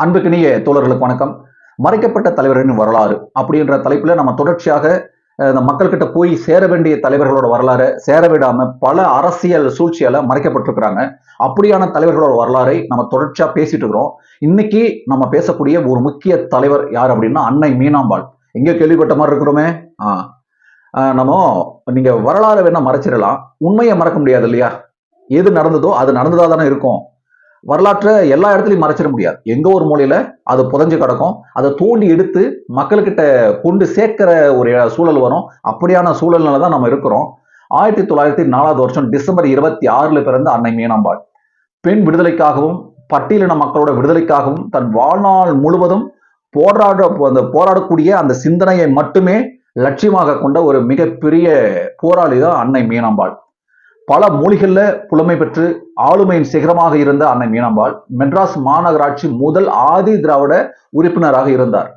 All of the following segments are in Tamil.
அன்புக்கினிய தோழர்களுக்கு வணக்கம். மறைக்கப்பட்ட தலைவர்களின் வரலாறு அப்படின்ற தலைப்புல நம்ம தொடர்ச்சியாக இந்த மக்கள்கிட்ட போய் சேர வேண்டிய தலைவர்களோட வரலாறு சேர விடாம பல அரசியல் சூழ்ச்சியால மறைக்கப்பட்டிருக்கிறாங்க. அப்படியான தலைவர்களோட வரலாறை நம்ம தொடர்ச்சியா பேசிட்டு இருக்கிறோம். இன்னைக்கு நம்ம பேசக்கூடிய ஒரு முக்கிய தலைவர் யார் அப்படின்னா அன்னை மீனாம்பாள். எங்க கேள்விப்பட்ட மாதிரி இருக்கிறோமே? ஆ. ஆஹ், நம்ம நீங்க வரலாறு வேணா மறைச்சிடலாம். உண்மையை மறக்க முடியாது இல்லையா? எது நடந்ததோ அது நடந்ததா தானே இருக்கும். வரலாற்றை எல்லா இடத்துலையும் மறைச்சிட முடியாது. எங்க ஒரு மூலையில அது புதஞ்சு கிடக்கும். அதை தோண்டி எடுத்து மக்கள்கிட்ட கொண்டு சேர்க்கிற ஒரு சூழல் வரும். அப்படியான சூழல்னால தான் நம்ம இருக்கிறோம். ஆயிரத்தி தொள்ளாயிரத்தி நாலாவது வருஷம் டிசம்பர் இருபத்தி ஆறுல பிறந்த அன்னை மீனாம்பாள். பெண் விடுதலைக்காகவும் பட்டியலின மக்களோட விடுதலைக்காகவும் தன் வாழ்நாள் முழுவதும் போராட அந்த போராடக்கூடிய அந்த சிந்தனையை மட்டுமே லட்சியமாக கொண்ட ஒரு மிகப்பெரிய போராளி தான் அன்னை மீனாம்பாள். பல மொழிகளில் புலமை பெற்று ஆளுமையின் சிகரமாக இருந்த அன்னை மீனாம்பாள் மெட்ராஸ் மாநகராட்சி முதல் ஆதி திராவிட உறுப்பினராக இருந்தார்.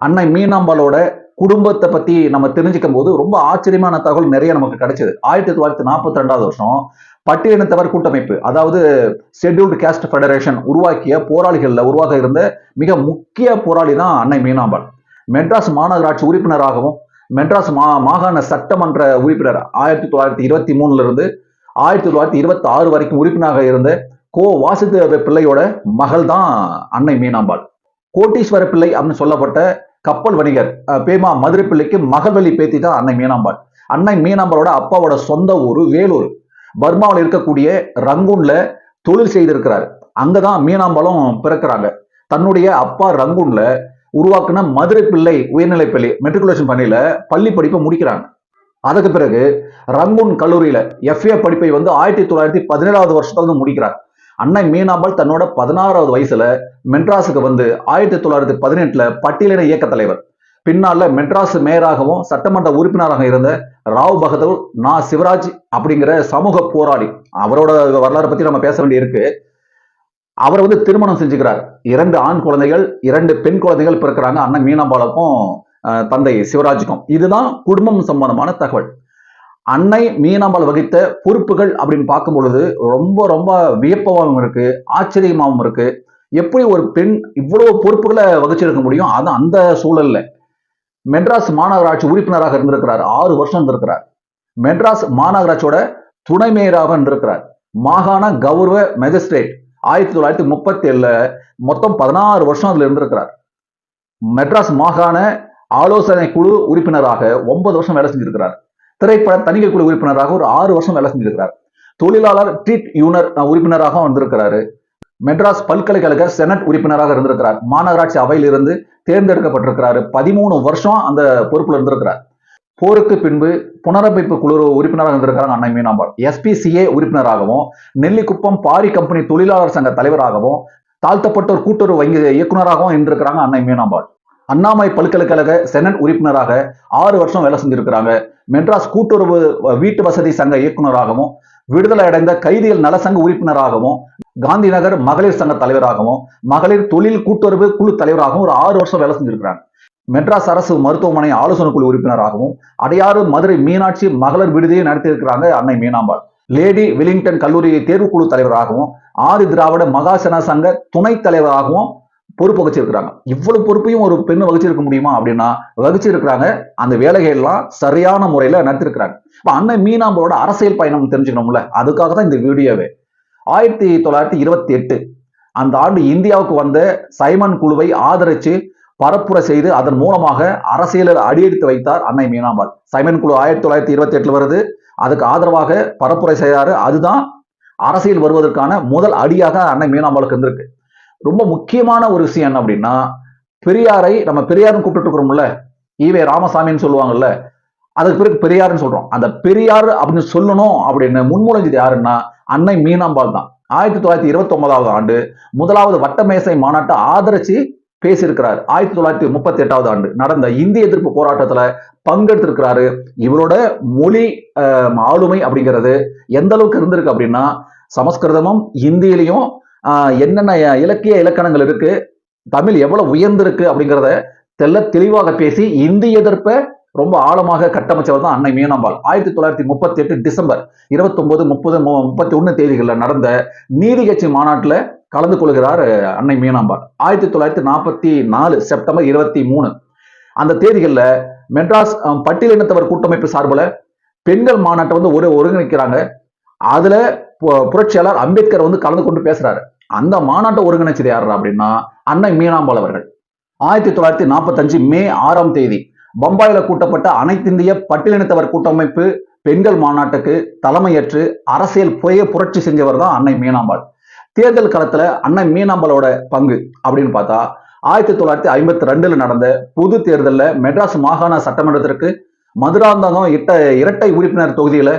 அன்னை மீனாம்பாளோட குடும்பத்தை பத்தி நம்ம தெரிஞ்சுக்கும் போது ரொம்ப ஆச்சரியமான தகவல் நிறைய நமக்கு கிடைச்சது. ஆயிரத்தி தொள்ளாயிரத்தி நாற்பத்தி ரெண்டாவது வருஷம் பட்டியலினத்தவர் கூட்டமைப்பு அதாவது ஷெட்யூல்டு கேஸ்ட் ஃபெடரேஷன் உருவாக்கிய போராளிகளில் உருவாக இருந்த மிக முக்கிய போராளி தான் அன்னை மீனாம்பாள். மெட்ராஸ் மாநகராட்சி உறுப்பினராகவும் மெட்ராஸ் மா மாகாண சட்டமன்ற உறுப்பினர் ஆயிரத்தி தொள்ளாயிரத்தி இருபத்தி மூணுல இருந்து ஆயிரத்தி தொள்ளாயிரத்தி இருபத்தி ஆறு வரைக்கும் உறுப்பினராக இருந்த கோ வாசுதேவ பிள்ளையோட மகள் தான் அன்னை மீனாம்பாள். கோட்டீஸ்வர பிள்ளை அப்படின்னு சொல்லப்பட்ட கப்பல் வணிகர் பேமா மதுரை பிள்ளைக்கு மகள்வழி பேத்தி தான் அன்னை மீனாம்பாள். அன்னை மீனாம்பாளோட அப்பாவோட சொந்த ஊர் வேலூர். பர்மாவில் இருக்கக்கூடிய ரங்கூன்ல தொழில் செய்திருக்கிறார். அங்கதான் மீனாம்பாளும் பிறக்கிறாங்க. தன்னுடைய அப்பா ரங்கூன்ல உருவாக்குன மதுரை பிள்ளை உயர்நிலை பள்ளி மெட்ரிகுலேஷன் பள்ளியில பள்ளி படிப்பை முடிக்கிறாங்க. அதுக்கு பிறகு ரங்கூன் கல்லூரியில எஃப்ஏ படிப்பை வந்து ஆயிரத்தி தொள்ளாயிரத்தி பதினேழாவது வருஷத்துல வந்து முடிக்கிறார். அன்னை மீனாம்பாள் தன்னோட பதினாறாவது வயசுல மெட்ராஸுக்கு வந்து ஆயிரத்தி தொள்ளாயிரத்தி பதினெட்டுல பட்டியலின இயக்க தலைவர். பின்னால மெட்ராஸ் மேயராகவும் சட்டமன்ற உறுப்பினராக இருந்த ராவ் பகதூர் நா சிவராஜ் அப்படிங்கிற சமூக போராளி. அவரோட வரலாறு பத்தி நம்ம பேச வேண்டியிருக்கு அவர் வந்து திருமணம் செஞ்சுக்கிறார். இரண்டு ஆண் குழந்தைகள் இரண்டு பெண் குழந்தைகள் பிறக்கிறாங்க. அண்ணன் மீனாம்பாளுக்கும் தந்தை சிவராஜுக்கும் இதுதான் குடும்பம் சம்பந்தமான தகவல். அன்னை மீனாம்பாள் வகித்த பொறுப்புகள் அப்படின்னு பார்க்கும் பொழுது ரொம்ப ரொம்ப வியப்பமாகவும் இருக்கு ஆச்சரியமாகவும் இருக்கு. எப்படி ஒரு பெண் இவ்வளவு பொறுப்புகளை வகிச்சிருக்க முடியும்? அது அந்த சூழல்ல. மெட்ராஸ் மாநகராட்சி உறுப்பினராக இருந்திருக்கிறார். ஆறு வருஷம் இருந்திருக்கிறார். மெட்ராஸ் மாநகராட்சியோட துணை மேயராக இருந்திருக்கிறார். மாகாண கௌரவ மெஜிஸ்ட்ரேட். ஆயிரத்தி தொள்ளாயிரத்தி முப்பத்தி ஏழுல மொத்தம் பதினாறு வருஷம் அதுல இருந்திருக்கிறார். மெட்ராஸ் மாகாண ஆலோசனை குழு உறுப்பினராக ஒன்பது வருஷம் வேலை செஞ்சிருக்கிறார். திரைப்பட தணிக்கை குழு உறுப்பினராக ஒரு ஆறு வருஷம் வேலை செஞ்சிருக்கிறார். தொழிலாளர் ட்ரீட் யூனர் உறுப்பினராக வந்திருக்கிறாரு. மெட்ராஸ் பல்கலைக்கழக செனட் உறுப்பினராக இருந்திருக்கிறார். மாநகராட்சி அவையிலிருந்து தேர்ந்தெடுக்கப்பட்டிருக்கிறாரு. பதிமூணு வருஷம் அந்த பொறுப்பில் இருந்திருக்கிறார். போருக்கு பின்பு புனரமைப்பு குழு உறுப்பினராக இருந்திருக்கிறாங்க அன்னை மீனாம்பாள். எஸ்பிசிஏ உறுப்பினராகவும் நெல்லிக்குப்பம் பாரி கம்பெனி தொழிலாளர் சங்க தலைவராகவும் தாழ்த்தப்பட்டோர் கூட்டுறவு வங்கி இயக்குனராகவும் இருந்திருக்கிறாங்க அன்னை மீனாம்பாள். அண்ணாமலை பல்கலைக்கழக செனட் உறுப்பினராக ஆறு வருஷம் வேலை செஞ்சிருக்கிறாங்க. மெட்ராஸ் கூட்டுறவு வீட்டு வசதி சங்க இயக்குனராகவும் விடுதலை அடைந்த கைதிகள் நலசங்க உறுப்பினராகவும் காந்திநகர் மகளிர் சங்க தலைவராகவும் மகளிர் தொழில் கூட்டுறவு குழு தலைவராகவும் ஒரு ஆறு வருஷம் வேலை செஞ்சிருக்கிறாங்க. மெட்ராஸ் அரசு மருத்துவமனை ஆலோசனை குழு உறுப்பினராகவும் அடையாறு மதுரை மீனாட்சி மகளிர் விடுதியை நடத்தியிருக்கிறாங்க அன்னை மீனாம்பாள். லேடி வில்லிங்டன் கல்லூரி தேர்வுக்குழு தலைவராகவும் ஆதி திராவிட மகாசன சங்க துணைத் தலைவராகவும் பொறுப்பு வகிச்சிருக்கிறாங்க இவ்வளவு பொறுப்பையும் ஒரு பெண் வகிச்சிருக்க முடியுமா அப்படின்னா வகிச்சிருக்கிறாங்க. அந்த வேலைகள் எல்லாம் சரியான முறையில நடத்திருக்கிறாங்க. இப்ப அன்னை மீனாம்போட அரசியல் பயணம் தெரிஞ்சுக்கணும்ல? அதுக்காக தான் இந்த வீடியோவே. ஆயிரத்தி தொள்ளாயிரத்தி இருபத்தி எட்டு அந்த ஆண்டு இந்தியாவுக்கு வந்த சைமன் குழுவை ஆதரிச்சு பரப்புரை செய்து அதன் மூலமாக அரசியலில் அடியெடுத்து வைத்தார் அன்னை மீனாம்பாள். சைமன் குழு ஆயிரத்தி தொள்ளாயிரத்தி இருபத்தி எட்டுல வருது. அதுக்கு ஆதரவாக பரப்புரை செய்தாரு. அதுதான் அரசியல் வருவதற்கான முதல் அடியாக அன்னை மீனாம்பாளுக்கு இருந்திருக்கு. ரொம்ப முக்கியமான ஒரு விஷயம் என்ன அப்படின்னா பெரியாரை நம்ம பெரியார்னு கூப்பிட்டு இருக்கிறோம்ல ஈவே ராமசாமின்னு சொல்லுவாங்கல்ல அதுக்கு பிறகு பெரியார்னு சொல்றோம். அந்த பெரியார் அப்படின்னு சொல்லணும் அப்படின்னு முன்மொழிஞ்சது யாருன்னா அன்னை மீனாம்பாள் தான். ஆயிரத்தி தொள்ளாயிரத்தி இருபத்தி ஒன்பதாவது ஆண்டு முதலாவது வட்டமேசை மாநாட்டை ஆதரிச்சு பேசியிருக்கிறார். ஆயிரத்தி தொள்ளாயிரத்தி முப்பத்தி எட்டாவது ஆண்டு நடந்த இந்திய எதிர்ப்பு போராட்டத்துல பங்கெடுத்திருக்கிறாரு. இவரோட மொழி ஆளுமை அப்படிங்கிறது எந்த அளவுக்கு இருந்திருக்கு அப்படின்னா சமஸ்கிருதமும் இந்தியிலையும் என்னென்ன இலக்கிய இலக்கணங்கள் இருக்கு? தமிழ் எவ்வளவு உயர்ந்திருக்கு அப்படிங்கிறத தெல்ல தெளிவாக பேசி இந்திய எதிர்ப்பை ரொம்ப ஆழமாக கட்டமைச்சவர் தான் அன்னை மீனாம்பாள். ஆயிரத்தி தொள்ளாயிரத்தி முப்பத்தி எட்டு டிசம்பர் இருபத்தி ஒன்பது முப்பது முப்பத்தி ஒன்னு தேதிகளில் நடந்த நீதி கட்சி மாநாட்டில் கலந்து கொள்கிறார் அன்னை மீனாம்பாள். ஆயிரத்தி தொள்ளாயிரத்தி நாற்பத்தி நாலு செப்டம்பர் இருபத்தி மூணு. அந்த தேதிகளில் மெட்ராஸ் பட்டியலினத்தவர் கூட்டமைப்பு சார்பில் பெண்கள் மாநாட்டை வந்து ஒரு ஒருங்கிணைக்கிறாங்க. அதுல பு- புரட்சியாளர் அம்பேத்கர் வந்து கலந்து கொண்டு பேசுறாரு. அந்த மாநாட்டை ஒருங்கிணைச்சது யாரு அப்படின்னா அன்னை மீனாம்பாள் அவர்கள். ஆயிரத்தி தொள்ளாயிரத்தி நாற்பத்தஞ்சு மே ஆறாம் தேதி பம்பாயில கூட்டப்பட்ட அனைத்திந்திய பட்டியலினத்தவர் கூட்டமைப்பு பெண்கள் மாநாட்டுக்கு தலைமையேற்று அரசியல் புய புரட்சி செஞ்சவர் தான் அன்னை மீனாம்பாள். தேர்தல் களத்துல அன்னை மீனாம்பாளோட பங்கு அப்படின்னு பார்த்தா ஆயிரத்தி தொள்ளாயிரத்தி ஐம்பத்தி ரெண்டுல நடந்த பொது தேர்தலில் மெட்ராஸ் மாகாண சட்டமன்றத்திற்கு மதுராந்தகம் இட்ட இரட்டை உறுப்பினர் தொகுதியில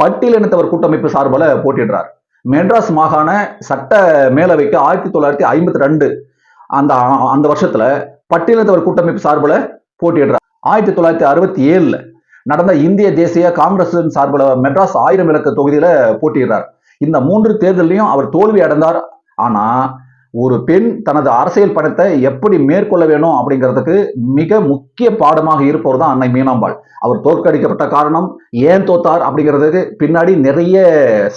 பட்டியலினத்தவர் கூட்டமைப்பு சார்பில் போட்டியிடுறார். மெட்ராஸ் மாகாண சட்ட மேலவைக்கு ஆயிரத்தி தொள்ளாயிரத்தி ஐம்பத்தி ரெண்டு அந்த அந்த வருஷத்துல பட்டியலினத்தவர் கூட்டமைப்பு சார்பில் போட்டியிடுறார். ஆயிரத்தி தொள்ளாயிரத்தி அறுபத்தி ஏழுல நடந்த இந்திய தேசிய காங்கிரஸ் சார்பில் மெட்ராஸ் ஆயிரம் விளக்கு தொகுதியில போட்டியிடுறார். இந்த மூன்று தேர்தலையும் அவர் தோல்வி அடைந்தார். ஆனா ஒரு பெண் தனது அரசியல் பணத்தை எப்படி மேற்கொள்ள வேணும் அப்படிங்கிறதுக்கு மிக முக்கிய பாடமாக இருப்பவர் தான் அன்னை மீனாம்பாள். அவர் தோற்கடிக்கப்பட்ட காரணம் ஏன் தோத்தார் அப்படிங்கிறதுக்கு பின்னாடி நிறைய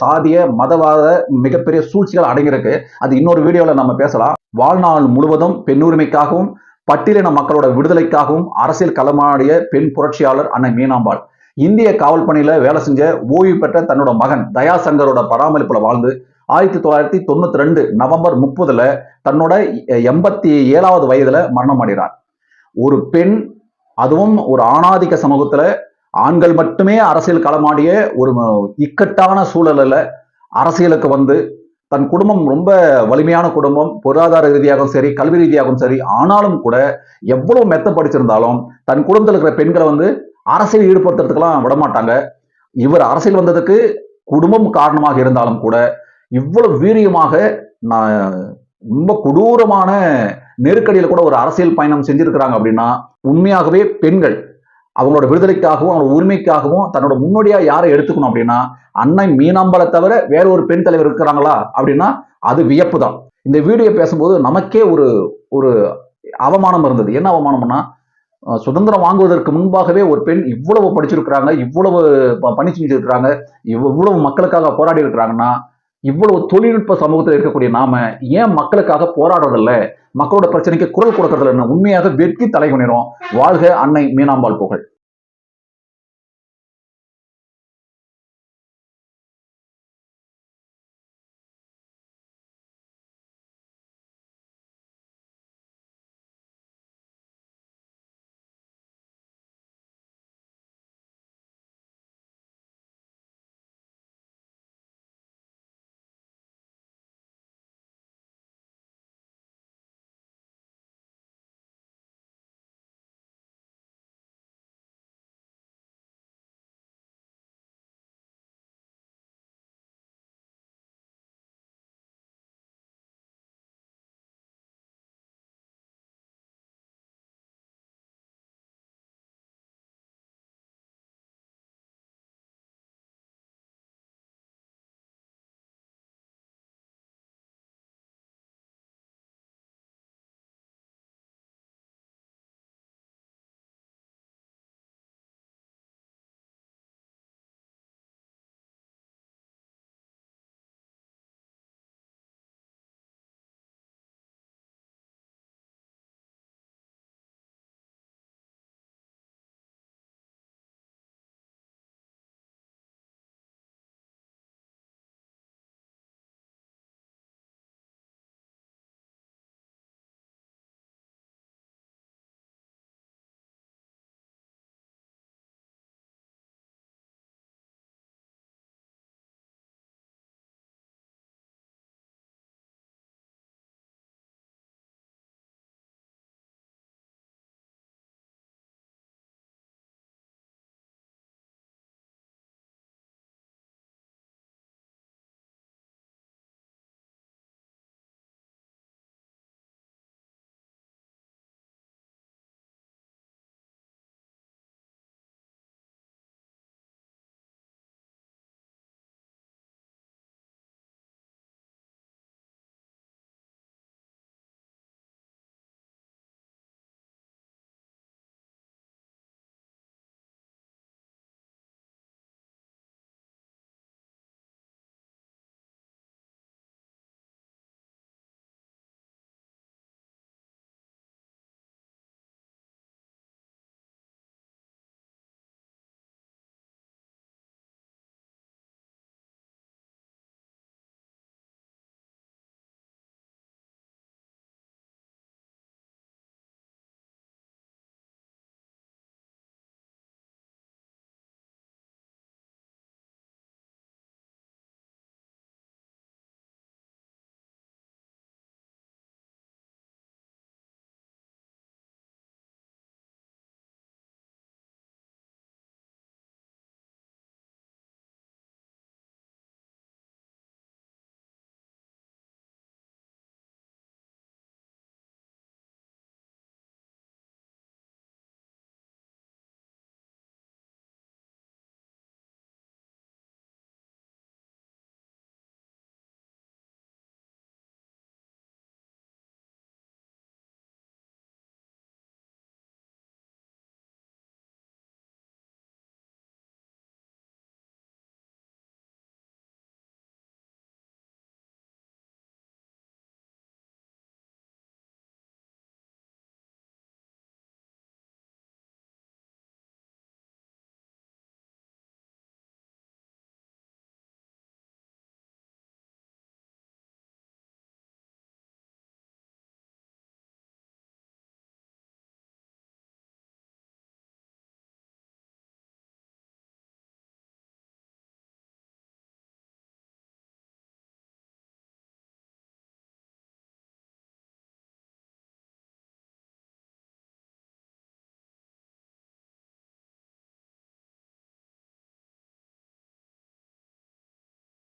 சாதிய மதவாத மிகப்பெரிய சூழ்ச்சிகள் அடங்கியிருக்கு. அது இன்னொரு வீடியோவில் நம்ம பேசலாம். வாழ்நாள் முழுவதும் பெண் உரிமைக்காகவும் பட்டியலின மக்களோட விடுதலைக்காகவும் அரசியல் களமாடிய பெண் புரட்சியாளர் அன்னை மீனாம்பாள். இந்திய காவல் பணியில வேலை செஞ்ச ஓய்வு பெற்ற தன்னோட மகன் தயாசங்கரோட பராமரிப்புல வாழ்ந்து ஆயிரத்தி தொள்ளாயிரத்தி தொண்ணூத்தி ரெண்டு நவம்பர் முப்பதுல தன்னோட எண்பத்தி ஏழாவது வயதுல மரணம் அடைகிறார். ஒரு பெண் அதுவும் ஒரு ஆணாதிக்க சமூகத்துல ஆண்கள் மட்டுமே அரசியல் களமாடிய ஒரு இக்கட்டான சூழலில் அரசியலுக்கு வந்து தன் குடும்பம் ரொம்ப வலிமையான குடும்பம் பொருளாதார ரீதியாகவும் சரி கல்வி ரீதியாகவும் சரி ஆனாலும் கூட எவ்வளவு மெத்த படிச்சிருந்தாலும் தன் குடும்பத்தில் இருக்கிற பெண்களை வந்து அரசியல் ஈடுபடுத்துறதுக்கெல்லாம் விடமாட்டாங்க. இவர் அரசியல் வந்ததுக்கு குடும்பம் காரணமாக இருந்தாலும் கூட இவ்வளவு வீரியமாக நான் ரொம்ப கொடூரமான நெருக்கடியில் கூட ஒரு அரசியல் பயணம் செஞ்சிருக்கிறாங்க அப்படின்னா உண்மையாகவே பெண்கள் அவங்களோட விடுதலைக்காகவும் அவங்களோட உரிமைக்காகவும் தன்னோட முன்னோடியா யாரை எடுத்துக்கணும் அப்படின்னா அன்னை மீனாம்பலை தவிர வேற ஒரு பெண் தலைவர் இருக்கிறாங்களா அப்படின்னா அது வியப்பு தான் இந்த வீடியோ பேசும்போது நமக்கே ஒரு ஒரு அவமானம் இருந்தது. என்ன அவமானம்னா சுதந்திரம் வாங்குவதற்கு முன்பாகவே ஒரு பெண் இவ்வளவு படிச்சிருக்கிறாங்க இவ்வளவு ப- பணி செஞ்சிருக்கிறாங்க இவ்வளவு மக்களுக்காக போராடி இருக்கிறாங்கன்னா இவ்வளவு தொழில்நுட்ப சமூகத்தில் இருக்கக்கூடிய நாம ஏன் மக்களுக்காக போராடுறதில்ல? மக்களோட பிரச்சனைக்கு குரல் கொடுக்கறதில்ல. உண்மையாக வெட்கி தலைகுனிறோம் வாழ்க அன்னை மீனாம்பாள் புகழ்.